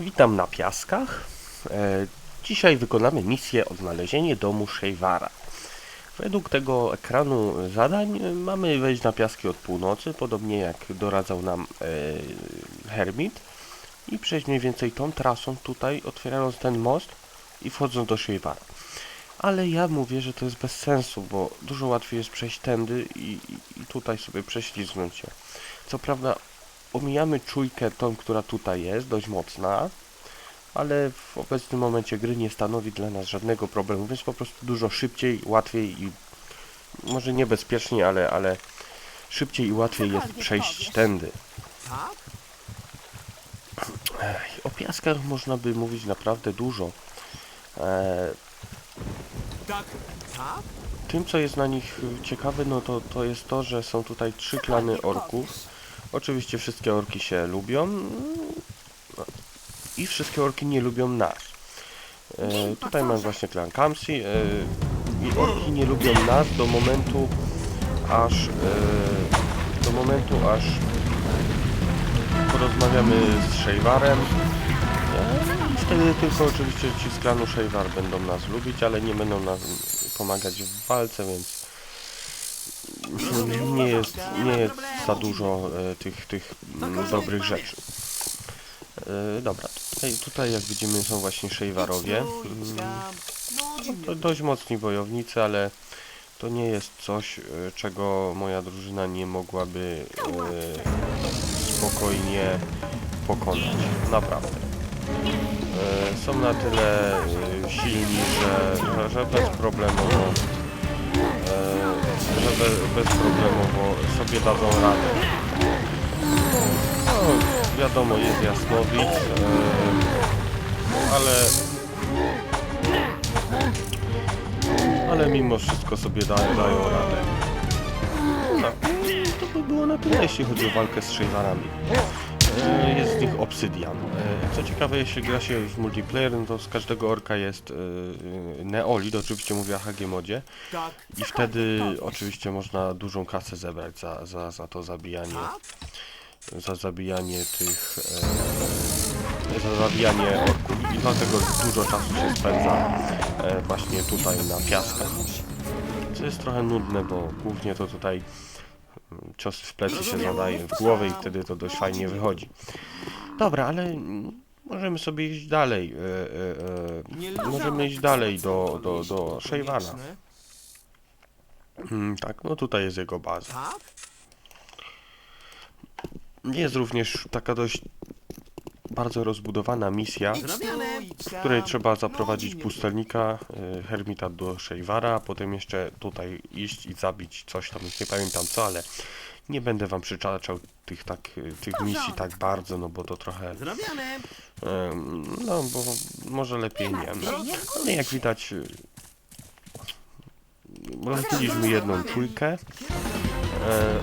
Witam na piaskach. E, dzisiaj wykonamy misję odnalezienie domu Szejwara. Według tego ekranu zadań e, mamy wejść na piaski od północy, podobnie jak doradzał nam e, Hermit i przejść mniej więcej tą trasą tutaj, otwierając ten most i wchodząc do Szejwara. Ale ja mówię, że to jest bez sensu, bo dużo łatwiej jest przejść tędy i, i, tutaj sobie prześlizgnąć się. Co prawda omijamy czujkę tą, która tutaj jest, dość mocna, ale w obecnym momencie gry nie stanowi dla nas żadnego problemu, więc po prostu dużo szybciej, łatwiej i może niebezpiecznie, ale, ale szybciej i łatwiej jest przejść powiesz. tędy. Tak? Ech, O piaskach można by mówić naprawdę dużo. E, Tak? Tak? tym, co jest na nich ciekawe, no to, to jest to, że są tutaj trzy klany orków. Oczywiście wszystkie orki się lubią no, i wszystkie orki nie lubią nas. E, tutaj mam właśnie klan Kamsi e, i orki nie lubią nas do momentu aż e, do momentu aż porozmawiamy z Szejwarem. E, wtedy tylko oczywiście ci z klanu Szejwar będą nas lubić, ale nie będą nam pomagać w walce, więc nie jest, nie jest za dużo e, tych, tych mm, dobrych rzeczy. E, dobra, tutaj, tutaj jak widzimy są właśnie Szejwarowie. Mm, to dość mocni wojownicy, ale to nie jest coś, e, czego moja drużyna nie mogłaby spokojnie pokonać. Naprawdę. Są na tyle silni, że, że, że bezproblemowo e, że be, bezproblemowo sobie dadzą radę. No, wiadomo, jest Jasnowic, e, ale ale mimo wszystko sobie da, dają radę. No, to by było na tyle, jeśli chodzi o walkę z Szejwarami. E, Jest z nich obsydian. E, Co ciekawe, jeśli gra się w multiplayer, no to z każdego orka jest e, neolid, oczywiście mówię o HG modzie. I wtedy oczywiście można dużą kasę zebrać za, za, za to zabijanie, za zabijanie tych, za zabijanie orków i dlatego dużo czasu się spędza właśnie tutaj na piaskach. Co jest trochę nudne, bo głównie to tutaj mm, cios w plecy się zadaje w głowę i wtedy to dość fajnie wychodzi. Dobra, ale możemy sobie iść dalej. E, e, e, możemy iść dalej do, do, do Szejwana. Mm, tak, no tutaj jest jego baza. Tak? Jest również taka dość bardzo rozbudowana misja, w której trzeba zaprowadzić pustelnika, y, Hermita do Szejwara, a potem jeszcze tutaj iść i zabić coś tam, nie pamiętam co, ale nie będę wam przytaczał tych, tak, y, tych misji tak bardzo, no bo to trochę, no bo może lepiej nie. No, ale jak widać, y, rozbiliśmy jedną trójkę, e,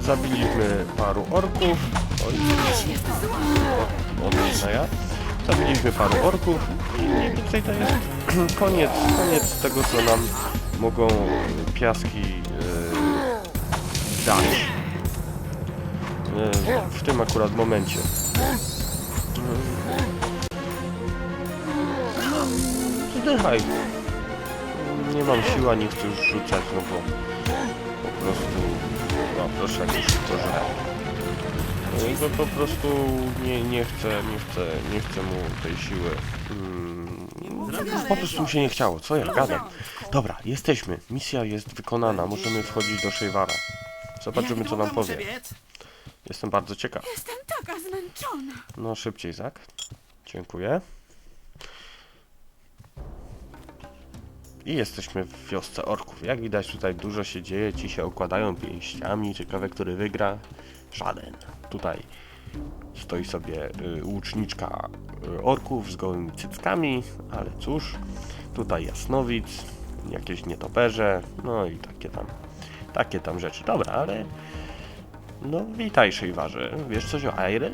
zabiliśmy paru orków, ja. Zabiliśmy paru orków i więcej to jest koniec, koniec tego, co nam mogą piaski e, dać. E, w tym akurat momencie. Zdychaj. Nie mam siły, ani chcę już rzucać, no bo po prostu, no proszę, jak już to żre. No po prostu nie, nie chcę, nie chcę, nie chcę mu tej siły. Mm, po prostu mi się nie chciało, co ja gadam. Dobra, jesteśmy. Misja jest wykonana, możemy wchodzić do Szejwara. Zobaczymy, co nam powie. Jestem bardzo ciekaw. Jestem taka zmęczona. No szybciej, Zak. Dziękuję. I jesteśmy w wiosce orków. Jak widać tutaj dużo się dzieje, ci się okładają pięściami. Ciekawe, który wygra. Żaden. Tutaj stoi sobie y, łuczniczka y, orków z gołymi cyckami, ale cóż. Tutaj jasnowic, jakieś nietoperze, no i takie tam, takie tam rzeczy. Dobra, ale no witaj Szejwarze. Wiesz coś o Aire?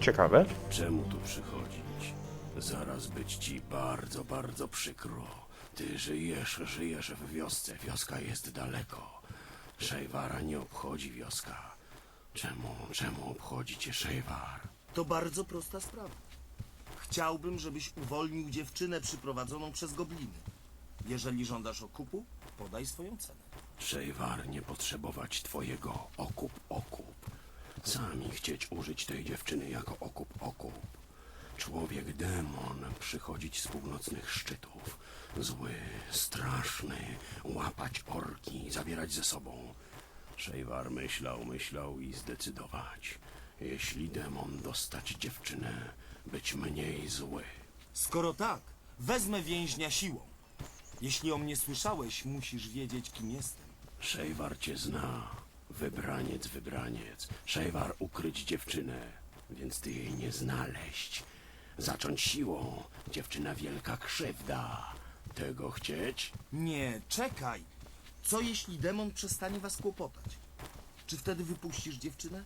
Ciekawe. Czemu tu przychodzić? Zaraz być ci bardzo, bardzo przykro. Ty żyjesz, żyjesz w wiosce. Wioska jest daleko. Szejwara nie obchodzi wioska. Czemu, czemu obchodzi cię Szejwar? To bardzo prosta sprawa. Chciałbym, żebyś uwolnił dziewczynę przyprowadzoną przez gobliny. Jeżeli żądasz okupu, podaj swoją cenę. Szejwar nie potrzebować twojego okup okup. Sami chcieć użyć tej dziewczyny jako okup okup. Człowiek demon przychodzić z północnych szczytów. Zły, straszny, łapać orki, zabierać ze sobą. Szejwar myślał, myślał i zdecydować. Jeśli demon dostać dziewczynę, być mniej zły. Skoro tak, wezmę więźnia siłą. Jeśli o mnie słyszałeś, musisz wiedzieć, kim jestem. Szejwar cię zna. Wybraniec, wybraniec. Szejwar ukryć dziewczynę, więc ty jej nie znaleźć. Zacząć siłą. Dziewczyna wielka krzywda. Tego chcieć? Nie, czekaj. Co jeśli demon przestanie was kłopotać? Czy wtedy wypuścisz dziewczynę?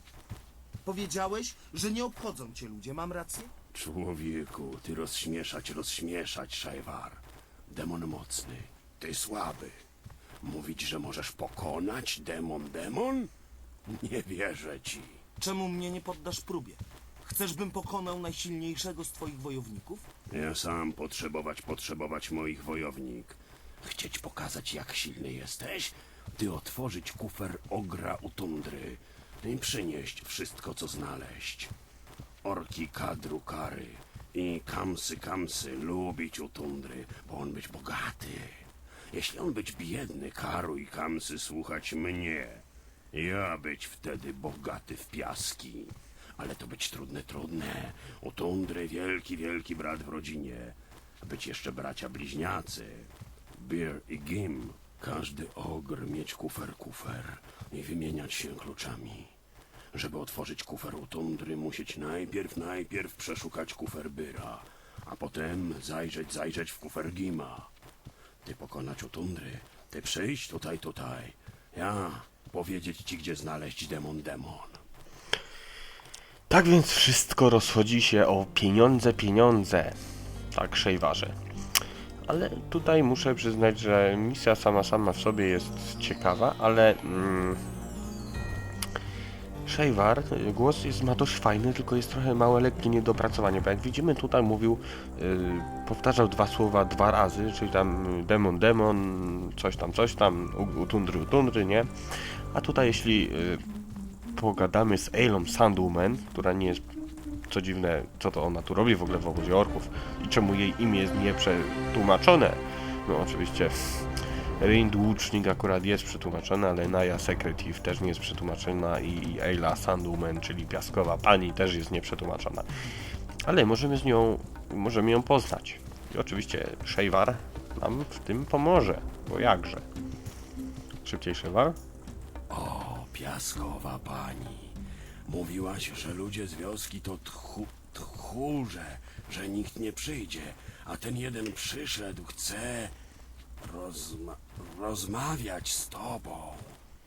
Powiedziałeś, że nie obchodzą cię ludzie, mam rację? Człowieku, ty rozśmieszać, rozśmieszać, Szejwar. Demon mocny, ty słaby. Mówić, że możesz pokonać demon, demon? Nie wierzę ci. Czemu mnie nie poddasz próbie? Chcesz, bym pokonał najsilniejszego z twoich wojowników? Ja sam potrzebować, potrzebować moich wojownik. Chcieć pokazać, jak silny jesteś? Ty otworzyć kufer ogra u tundry i przynieść wszystko, co znaleźć. Orki kadru kary i kamsy kamsy lubić u tundry, bo on być bogaty. Jeśli on być biedny, karu i kamsy słuchać mnie. Ja być wtedy bogaty w piaski. Ale to być trudne, trudne. U tundry wielki, wielki brat w rodzinie. Być jeszcze bracia bliźniacy. Bir i Gim. Każdy ogr mieć kufer, kufer i wymieniać się kluczami. Żeby otworzyć kufer u tundry, musieć najpierw, najpierw przeszukać kufer Byra, a potem zajrzeć, zajrzeć w kufer Gima. Ty pokonać u tundry, ty przyjść tutaj, tutaj. Ja powiedzieć ci, gdzie znaleźć demon, demon. Tak więc wszystko rozchodzi się o pieniądze, pieniądze. Tak, Szejwarze. Ale tutaj muszę przyznać, że misja sama sama w sobie jest ciekawa, ale mm, głos jest, ma dość fajny, tylko jest trochę małe, lekkie niedopracowanie, bo jak widzimy tutaj mówił, y, powtarzał dwa słowa dwa razy, czyli tam y, demon, demon, coś tam, coś tam, u, u tundry, u tundry, nie? A tutaj jeśli y, pogadamy z Eilą Sandwoman, która nie jest, co dziwne, co to ona tu robi w ogóle w obozie orków i czemu jej imię jest nieprzetłumaczone. No oczywiście Rind Łucznik akurat jest przetłumaczona, ale Naya Secretive też nie jest przetłumaczona i Eila Sandwoman, czyli Piaskowa Pani też jest nieprzetłumaczona. Ale możemy z nią, możemy ją poznać. I oczywiście Szejwar nam w tym pomoże, bo jakże. Szybciej Szejwar? O, piaskowa pani. Mówiłaś, że ludzie z wioski to tchu, tchórze, że nikt nie przyjdzie, a ten jeden przyszedł, chce rozma rozmawiać z tobą.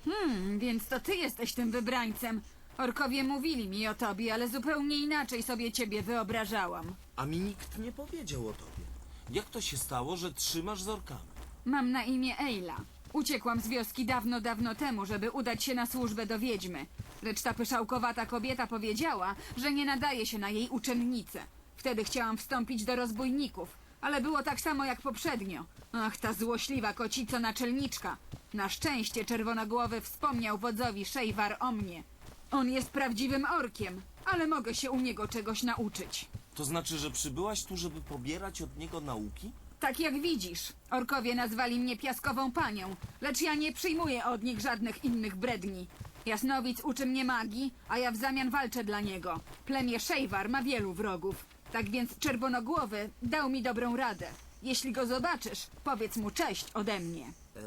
Hmm, więc to ty jesteś tym wybrańcem. Orkowie mówili mi o tobie, ale zupełnie inaczej sobie ciebie wyobrażałam. A mi nikt nie powiedział o tobie. Jak to się stało, że trzymasz z orkami? Mam na imię Eila. Uciekłam z wioski dawno, dawno temu, żeby udać się na służbę do wiedźmy. Lecz ta pyszałkowata kobieta powiedziała, że nie nadaje się na jej uczennicę. Wtedy chciałam wstąpić do rozbójników, ale było tak samo jak poprzednio. Ach, ta złośliwa kocico naczelniczka. Na szczęście czerwonogłowy wspomniał wodzowi Szejwar o mnie. On jest prawdziwym orkiem, ale mogę się u niego czegoś nauczyć. To znaczy, że przybyłaś tu, żeby pobierać od niego nauki? Tak jak widzisz, orkowie nazwali mnie piaskową panią, lecz ja nie przyjmuję od nich żadnych innych bredni. Jasnowic uczy mnie magii, a ja w zamian walczę dla niego. Plemię Szejwar ma wielu wrogów. Tak więc Czerwonogłowy dał mi dobrą radę. Jeśli go zobaczysz, powiedz mu cześć ode mnie. E,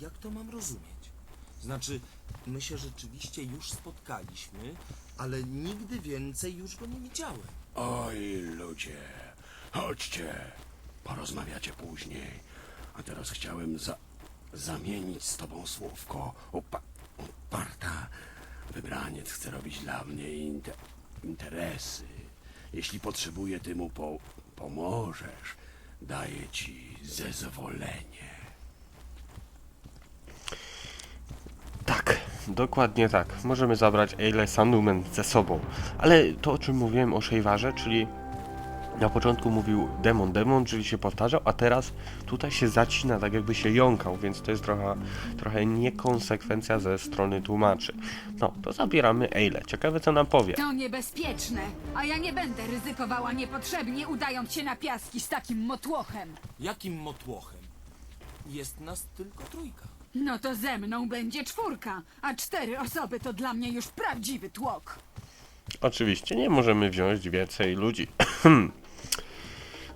jak to mam rozumieć? Znaczy, my się rzeczywiście już spotkaliśmy, ale nigdy więcej już go nie widziałem. Oj, ludzie, chodźcie, porozmawiacie później. A teraz chciałem za zamienić z tobą słówko. Upa uparta. Wybraniec chce robić dla mnie inte interesy. Jeśli potrzebuję, ty mu po pomożesz. Daję ci zezwolenie. Tak, Dokładnie tak. Możemy zabrać Eile Sandumen ze sobą. Ale to, o czym mówiłem o Szejwarze, czyli na początku mówił demon, demon, czyli się powtarzał, a teraz tutaj się zacina, tak jakby się jąkał, więc to jest trochę, trochę niekonsekwencja ze strony tłumaczy. No, to zabieramy Eile. Ciekawe, co nam powie. To niebezpieczne, a ja nie będę ryzykowała niepotrzebnie, udając się na piaski z takim motłochem. Jakim motłochem? Jest nas tylko trójka. No to ze mną będzie czwórka, a cztery osoby to dla mnie już prawdziwy tłok. Oczywiście nie możemy wziąć więcej ludzi.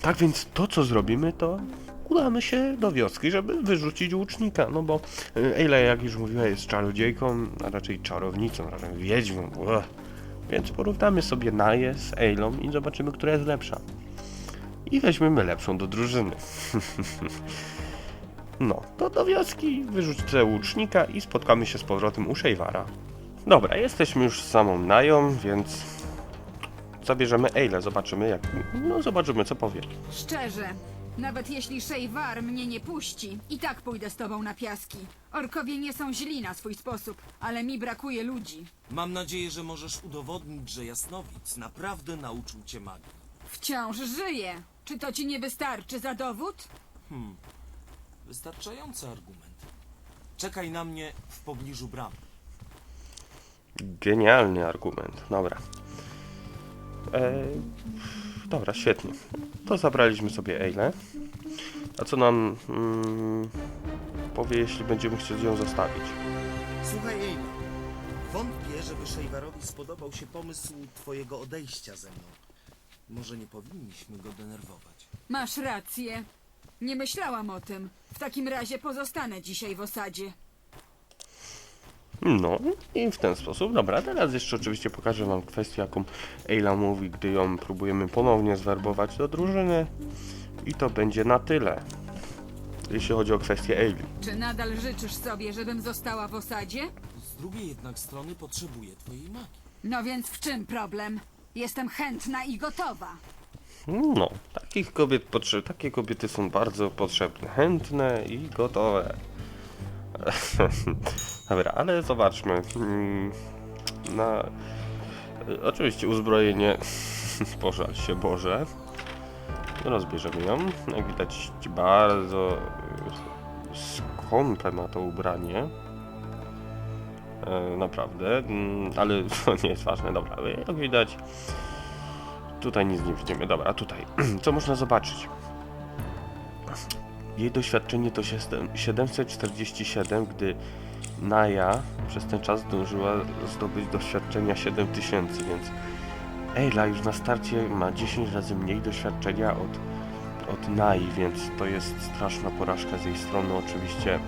tak więc to, co zrobimy, to udamy się do wioski, żeby wyrzucić łucznika. No bo Eile, jak już mówiła, jest czarodziejką, a raczej czarownicą, raczej wiedźmą. Więc porównamy sobie Naję z Eilą i zobaczymy, która jest lepsza. I weźmiemy lepszą do drużyny. no, to do wioski wyrzucę łucznika i spotkamy się z powrotem u Szejwara. Dobra, jesteśmy już z samą Nają, więc zabierzemy Eile, zobaczymy jak... No zobaczymy co powie. Szczerze, nawet jeśli Szejwar mnie nie puści, i tak pójdę z tobą na piaski. Orkowie nie są źli na swój sposób, ale mi brakuje ludzi. Mam nadzieję, że możesz udowodnić, że Jasnowic naprawdę nauczył cię magii. Wciąż żyję. Czy to ci nie wystarczy za dowód? Wystarczający argument. Czekaj na mnie w pobliżu bramy. Genialny argument, dobra. E, dobra, świetnie. To zabraliśmy sobie Eile. A co nam mm, powie, jeśli będziemy chcieli ją zostawić? Słuchaj, Ejla. Wątpię, żeby Szejwarowi spodobał się pomysł twojego odejścia ze mną. Może nie powinniśmy go denerwować. Masz rację. Nie myślałam o tym. W takim razie pozostanę dzisiaj w osadzie. No i w ten sposób, dobra, teraz jeszcze oczywiście pokażę wam kwestię, jaką Eila mówi, gdy ją próbujemy ponownie zwerbować do drużyny. I to będzie na tyle, jeśli chodzi o kwestię Eili. Czy nadal życzysz sobie, żebym została w osadzie? Z drugiej jednak strony potrzebuję twojej magii. No więc w czym problem? Jestem chętna i gotowa. No, takich kobiet potrze- takie kobiety są bardzo potrzebne, chętne i gotowe. Dobra, ale zobaczmy. Mm, Na y, oczywiście uzbrojenie pożal się Boże. Rozbierzemy ją. Jak widać bardzo y, skąpe ma to ubranie. E, Naprawdę, mm, ale to nie jest ważne. Dobra, jak widać Tutaj nic nie widzimy. Dobra, tutaj. Co można zobaczyć? Jej doświadczenie to siedem- 747, gdy Naja przez ten czas zdążyła zdobyć doświadczenia 7000, więc Ejla już na starcie ma 10 razy mniej doświadczenia od, od Nai, więc to jest straszna porażka z jej strony. Oczywiście,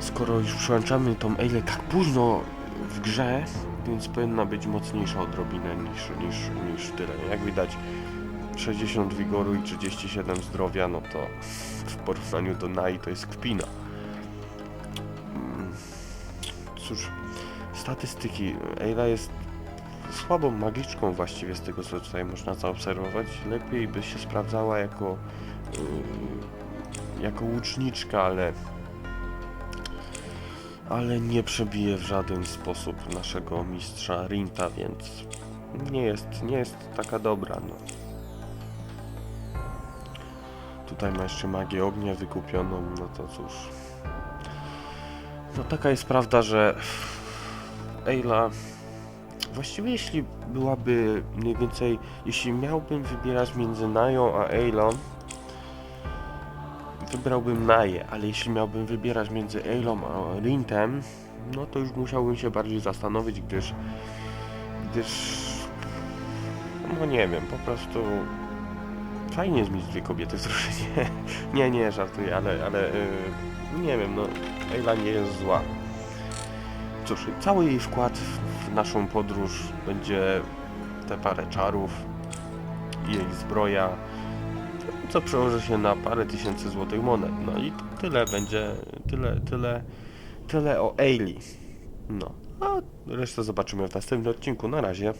skoro już przełączamy tą Ejlę tak późno w grze, więc powinna być mocniejsza odrobinę niż, niż, niż tyle. Jak widać 60 wigoru i 37 zdrowia, no to w porównaniu do Nai to jest kpina. Mm, Cóż, statystyki. Eila jest słabą magiczką właściwie z tego co tutaj można zaobserwować. Lepiej by się sprawdzała jako yy, jako łuczniczka, ale ale nie przebije w żaden sposób naszego mistrza Rinta, więc nie jest, nie jest taka dobra, no. Tutaj ma jeszcze magię ognia wykupioną, no to cóż. No taka jest prawda, że Eila właściwie jeśli byłaby mniej więcej, jeśli miałbym wybierać między Nają a Eilą, wybrałbym Naję, ale jeśli miałbym wybierać między Eilą a Rintem, no to już musiałbym się bardziej zastanowić, gdyż gdyż no nie wiem, po prostu fajnie mieć dwie kobiety w drużynie. nie, nie, żartuję, ale, ale yy, nie wiem, no Eila nie jest zła. Cóż, cały jej wkład w, naszą podróż będzie te parę czarów, jej zbroja, co przełoży się na parę tysięcy złotych monet. No i tyle będzie, tyle, tyle, tyle o Ailey. No, a resztę zobaczymy w następnym odcinku. Na razie.